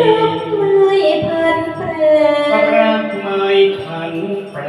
รักไม่พันแปรรักไม่พันแปร